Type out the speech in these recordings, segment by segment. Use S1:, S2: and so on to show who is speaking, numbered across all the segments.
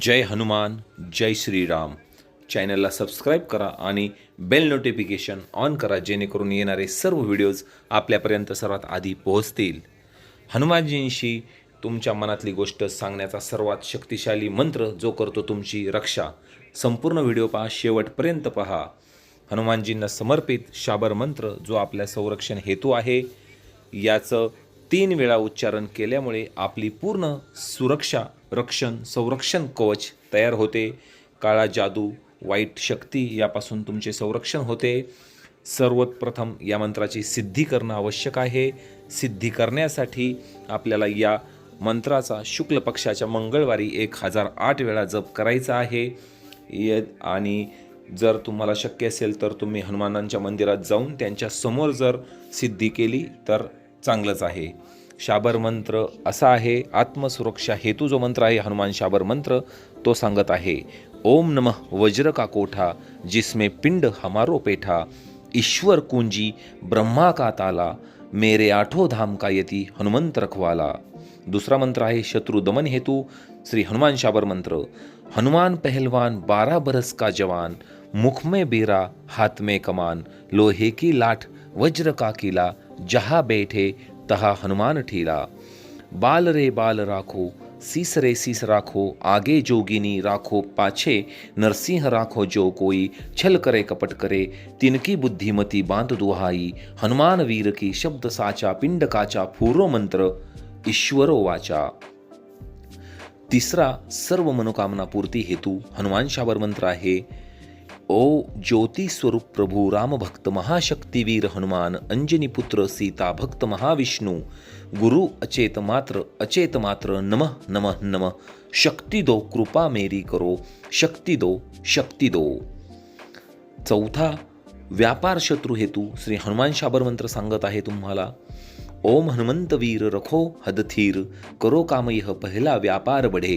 S1: जय हनुमान जय श्रीराम. चॅनलला सबस्क्राईब करा आणि बेल नोटिफिकेशन ऑन करा जेणेकरून येणारे सर्व व्हिडिओज आपल्यापर्यंत सर्वात आधी पोहोचतील. हनुमानजींशी तुमच्या मनातली गोष्ट सांगण्याचा सर्वात शक्तिशाली मंत्र जो करतो तुमची रक्षा. संपूर्ण व्हिडिओ पहा शेवटपर्यंत पहा. हनुमानजींना समर्पित शाबर मंत्र जो आपल्या संरक्षण हेतू आहे याचं तीन वेळा उच्चारण केल्यामुळे आपली पूर्ण सुरक्षा रक्षण संरक्षण कवच तयार होते. काळा जादू वाईट शक्ती यापासून तुमचे संरक्षण होते. सर्वप्रथम या मंत्राची सिद्धी करणं आवश्यक आहे. सिद्धी करण्यासाठी आपल्याला या मंत्राचा शुक्ल पक्षाच्या मंगळवारी एक हजार आठ वेळा जप करायचा आहे. य आणि जर तुम्हाला शक्य असेल तर तुम्ही हनुमानांच्या मंदिरात जाऊन त्यांच्यासमोर जर सिद्धी केली तर चांगलंच आहे. शाबर मंत्र असा आहे आत्मसुरक्षा हेतू जो मंत्र आहे हनुमान शाबर मंत्र तो सांगत आहे. ओम नमः वज्र का कोठा जिसमें पिंड हमारो पेठा ईश्वर कुंजी ब्रह्मा का ताला मेरे आठो धाम का यती हनुमंत रखवाला. दुसरा मंत्र आहे शत्रु दमन हेतू श्री हनुमान शाबर मंत्र. हनुमान पहलवान बारह बरस का जवान मुख में बेरा हाथ में कमान लोहे की लाठ वज्र का किला जहाँ बैठे तहा हनुमान ठीला। बाल रे बाल राखो, सीस रे सीस राखो, आगे जोगिनी राखो पाछे, नरसिंह राखो जो कोई, छल करे कपट करे, तिनकी बुद्धिमती बाँध दुहाई, हनुमान वीर की शब्द साचा, पिंड काचा, फूरो मंत्र, ईश्वरो वाचा। तिसरा, सर्व मनोकामना पूर्ती हेतू हनुमान शाबर मंत्र आहे। ओ ज्योती स्वरूप प्रभू राम भक्त महाशक्तिवीर हनुमान अंजनी पुत्र सीता भक्त महाविष्णू गुरु अचेत मात्र अचेत मात्र नमः नमः नम। शक्ती दो कृपा मेरी करो। शक्ती दो शक्ती दो। चौथा व्यापार शत्रू हेतू श्री हनुमान शाबर मंत्र सांगत आहे तुम्हाला। ओम हनुमंत वीर रखो हदथीर करो काम पहिला व्यापार बढे।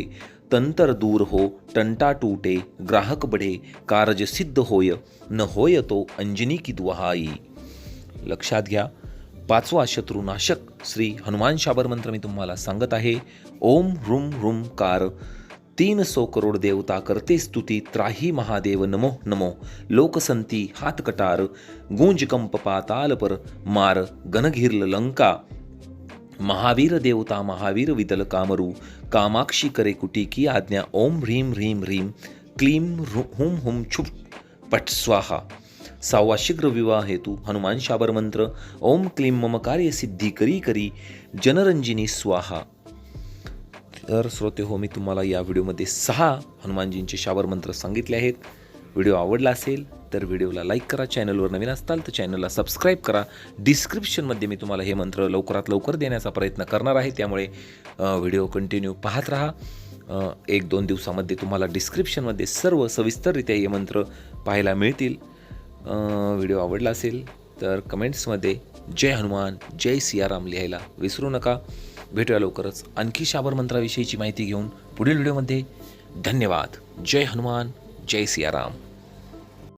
S1: तंतर दूर हो टंटा टूटे ग्राहक बढे कारज सिद्ध होय न होय तो अंजनी की दुहाई. लक्षात घ्या पाचवा शत्रुनाशक श्री हनुमान शाबर मंत्र मी तुम्हाला सांगत आहे ओम ह्रुम ह्रुम कार तीन सौ करोड देवता करते स्तुती त्राही महादेव नमो नमो लोकसंती हात कटार गुंज कंप पाताल पर मार गणघिरल लंका महावीर देवता महावीर विदल कामरू कामाक्षी करे कुटी की आज्ञा ओम ह्रीम ह्रीम ह्रीम क्लीम हुम हुम छुप पट स्वाहा। सहावा शीघ्र विवाह हेतू हनुमान शाबर मंत्र ओम क्लीम मम कार्य सिद्धी करी करी जनरंजिनी स्वाहा। तर श्रोते हो मी तुम्हाला या व्हिडिओमध्ये सहा हनुमानजींचे शाबर मंत्र सांगितले आहेत. व्हिडिओ आवडला असेल तर व्हिडिओला लाईक करा चॅनलवर नवीन असताल तर चॅनलला सबस्क्राईब करा. डिस्क्रिप्शनमध्ये मी तुम्हाला हे मंत्र लवकरात लवकर देण्याचा प्रयत्न करणार आहे. त्यामुळे व्हिडिओ कंटिन्यू पाहत राहा. एक दोन दिवसामध्ये तुम्हाला डिस्क्रिप्शनमध्ये सर्व सविस्तररित्या हे मंत्र पाहायला मिळतील. व्हिडिओ आवडला असेल तर कमेंट्समध्ये जय हनुमान जय सियाराम लिहायला विसरू नका. भेटूया लवकरच आणखी शाबर मंत्राविषयीची माहिती घेऊन पुढील व्हिडिओमध्ये. धन्यवाद. जय हनुमान जय सियाराम.